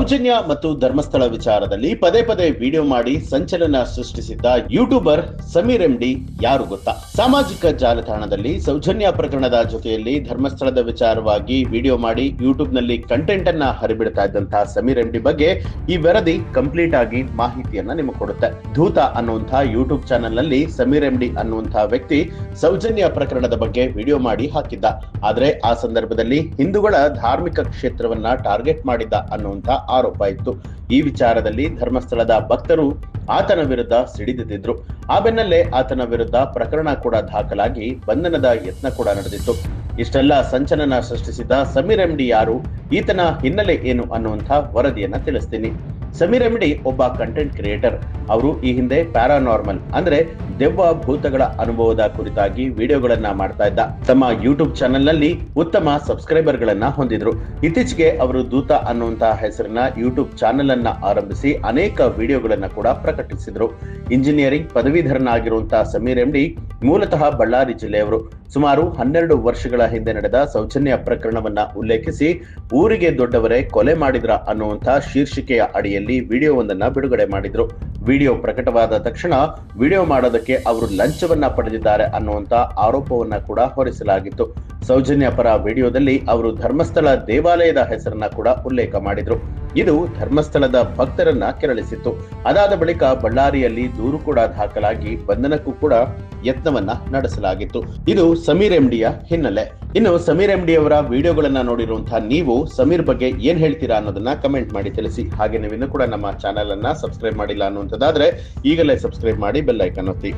ಸೌಜನ್ಯ ಮತ್ತು ಧರ್ಮಸ್ಥಳ ವಿಚಾರದಲ್ಲಿ ಪದೇ ಪದೇ ವಿಡಿಯೋ ಮಾಡಿ ಸಂಚಲನ ಸೃಷ್ಟಿಸಿದ್ದ ಯೂಟ್ಯೂಬರ್ ಸಮೀರ್ ಎಂಡಿ ಯಾರು ಗೊತ್ತಾ? ಸಾಮಾಜಿಕ ಜಾಲತಾಣದಲ್ಲಿ ಸೌಜನ್ಯ ಪ್ರಕರಣದ ಜೊತೆಯಲ್ಲಿ ಧರ್ಮಸ್ಥಳದ ವಿಚಾರವಾಗಿ ವಿಡಿಯೋ ಮಾಡಿ ಯೂಟ್ಯೂಬ್ನಲ್ಲಿ ಕಂಟೆಂಟ್ ಅನ್ನ ಹರಿಬಿಡ್ತಾ ಇದ್ದಂತಹ ಸಮೀರ್ ಎಂಡಿ ಬಗ್ಗೆ ಈ ವರದಿ ಕಂಪ್ಲೀಟ್ ಆಗಿ ಮಾಹಿತಿಯನ್ನ ನಿಮಗೆ ಕೊಡುತ್ತೆ. ಧೂತ ಅನ್ನುವಂತಹ ಯೂಟ್ಯೂಬ್ ಚಾನೆಲ್ನಲ್ಲಿ ಸಮೀರ್ ಎಂಡಿ ಅನ್ನುವಂತಹ ವ್ಯಕ್ತಿ ಸೌಜನ್ಯ ಪ್ರಕರಣದ ಬಗ್ಗೆ ವಿಡಿಯೋ ಮಾಡಿ ಹಾಕಿದ್ದ. ಆದ್ರೆ ಆ ಸಂದರ್ಭದಲ್ಲಿ ಹಿಂದೂಗಳ ಧಾರ್ಮಿಕ ಕ್ಷೇತ್ರವನ್ನ ಟಾರ್ಗೆಟ್ ಮಾಡಿದ್ದ ಅನ್ನುವಂತ ಆರೋಪ ಇತ್ತು. ಈ ವಿಚಾರದಲ್ಲಿ ಧರ್ಮಸ್ಥಳದ ಭಕ್ತರು ಆತನ ವಿರುದ್ಧ ಸಿಡಿದಿದ್ದರು ಆ ಬೆನ್ನಲ್ಲೇ ಆತನ ವಿರುದ್ಧ ಪ್ರಕರಣ ಕೂಡ ದಾಖಲಾಗಿ ಬಂಧನದ ಯತ್ನ ಕೂಡ ನಡೆದಿತ್ತು. ಇಷ್ಟೆಲ್ಲ ಸಂಚಲನ ಸೃಷ್ಟಿಸಿದ ಸಮೀರ್ ಎಂಡಿ ಯಾರು, ಈತನ ಹಿನ್ನೆಲೆ ಏನು ಅನ್ನುವಂಥ ವರದಿಯನ್ನ ತಿಳಿಸ್ತೀನಿ. ಸಮೀರ್ ಎಂಡಿ ಒಬ್ಬ ಕಂಟೆಂಟ್ ಕ್ರಿಯೇಟರ್ ಅವರು ಈ ಹಿಂದೆ ಪ್ಯಾರಾನಾರ್ಮಲ್ ಅಂದ್ರೆ ದೆವ್ವ ಭೂತಗಳ ಅನುಭವದ ಕುರಿತಾಗಿ ವಿಡಿಯೋಗಳನ್ನ ಮಾಡ್ತಾ ಇದ್ದ. ತಮ್ಮ ಯೂಟ್ಯೂಬ್ ಚಾನೆಲ್ನಲ್ಲಿ ಉತ್ತಮ ಸಬ್ಸ್ಕ್ರೈಬರ್ ಗಳನ್ನ ಹೊಂದಿದ್ರು. ಇತ್ತೀಚೆಗೆ ಅವರು ದೂತ ಅನ್ನುವಂತಹ ಹೆಸರಿನ ಯೂಟ್ಯೂಬ್ ಚಾನೆಲ್ ಅನ್ನ ಆರಂಭಿಸಿ ಅನೇಕ ವಿಡಿಯೋಗಳನ್ನ ಕೂಡ ಪ್ರಕಟಿಸಿದ್ರು. ಇಂಜಿನಿಯರಿಂಗ್ ಪದವೀಧರನಾಗಿರುವಂತಹ ಸಮೀರ್ ಎಂಡಿ ಮೂಲತಃ ಬಳ್ಳಾರಿ ಜಿಲ್ಲೆಯವರು. ಸುಮಾರು ಹನ್ನೆರಡು ವರ್ಷಗಳ ಹಿಂದೆ ನಡೆದ ಸೌಜನ್ಯ ಪ್ರಕರಣವನ್ನ ಉಲ್ಲೇಖಿಸಿ, ಊರಿಗೆ ದೊಡ್ಡವರೇ ಕೊಲೆ ಮಾಡಿದ್ರ ಅನ್ನುವಂತ ಶೀರ್ಷಿಕೆಯ ಅಡಿಯಲ್ಲಿ ವಿಡಿಯೋವೊಂದನ್ನ ಬಿಡುಗಡೆ ಮಾಡಿದ್ರು. ವಿಡಿಯೋ ಪ್ರಕಟವಾದ ತಕ್ಷಣ ವಿಡಿಯೋ ಮಾಡೋದಕ್ಕೆ ಅವರು ಲಂಚವನ್ನ ಪಡೆದಿದ್ದಾರೆ ಅನ್ನುವಂತ ಆರೋಪವನ್ನ ಕೂಡ ಹೊರಿಸಲಾಗಿತ್ತು. ಸೌಜನ್ಯ ಪರ ವಿಡಿಯೋದಲ್ಲಿ ಅವರು ಧರ್ಮಸ್ಥಳ ದೇವಾಲಯದ ಹೆಸರನ್ನ ಕೂಡ ಉಲ್ಲೇಖ ಮಾಡಿದ್ರು. ಇದು ಧರ್ಮಸ್ಥಳದ ಭಕ್ತರನ್ನ ಕೆರಳಿಸಿತ್ತು. ಅದಾದ ಬಳಿಕ ಬಳ್ಳಾರಿಯಲ್ಲಿ ದೂರು ಕೂಡ ದಾಖಲಾಗಿ ಬಂಧನಕ್ಕೂ ಕೂಡ ಯತ್ನವನ್ನ ನಡೆಸಲಾಗಿತ್ತು. ಇದು ಸಮೀರ್ ಎಂಡಿಯ ಹಿನ್ನೆಲೆ. ಇನ್ನು ಸಮೀರ್ ಎಂಡಿ ಅವರ ವಿಡಿಯೋಗಳನ್ನ ನೋಡಿರುವಂತಹ ನೀವು ಸಮೀರ್ ಬಗ್ಗೆ ಏನ್ ಹೇಳ್ತೀರಾ ಅನ್ನೋದನ್ನ ಕಮೆಂಟ್ ಮಾಡಿ ತಿಳಿಸಿ. ಹಾಗೆ ನೀವು ಕೂಡ ನಮ್ಮ ಚಾನೆಲ್ ಅನ್ನ ಸಬ್ಸ್ಕ್ರೈಬ್ ಮಾಡಿಲ್ಲ ಅನ್ನುವಂಥದ್ದಾದ್ರೆ ಈಗಲೇ ಸಬ್ಸ್ಕ್ರೈಬ್ ಮಾಡಿ ಬೆಲ್ ಐಕನ್ ಒತ್ತಿ.